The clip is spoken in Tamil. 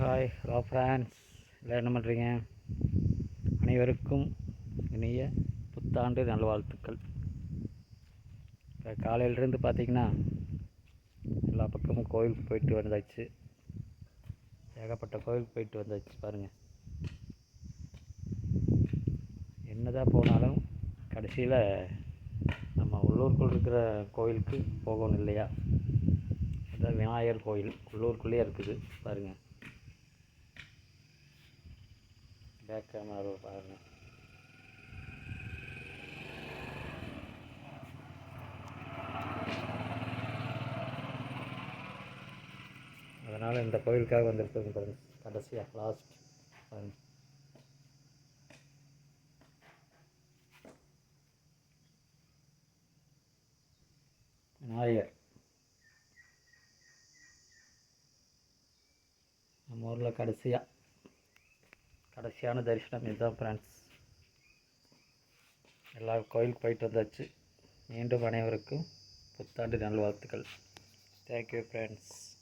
ஹாய் ஹலோ ஃப்ரான்ஸ் எல்லாம் என்ன பண்ணுறீங்க அனைவருக்கும் இனிய புத்தாண்டு நல்வாழ்த்துக்கள். இப்போ காலையிலேருந்து பார்த்தீங்கன்னா எல்லா பக்கமும் கோயிலுக்கு போயிட்டு வந்தாச்சு. ஏகப்பட்ட கோயிலுக்கு போயிட்டு வந்தாச்சு பாருங்கள் என்னதான் போனாலும் கடைசியில் நம்ம உள்ளூருக்குள் இருக்கிற கோயிலுக்கு போகணும் இல்லையா? அதான் விநாயகர் கோயில். உள்ளூருக்குள்ளேயே இருக்குது பாருங்கள் பேக் கேமரா பாருங்கள் அதனால் இந்த கோயிலுக்காக வந்திருக்கிறது பாருங்க. கடைசியாக லாஸ்ட் பாருங்க. விநாயகர். நம்ம ஊரில் கடைசியாக கடைசியான தரிசனம் இதுதான் ஃப்ரெண்ட்ஸ் எல்லா கோயிலுக்கு போயிட்டு வந்தாச்சு. மீண்டும் அனைவருக்கும் புத்தாண்டு நல்வாழ்த்துக்கள். Thank you friends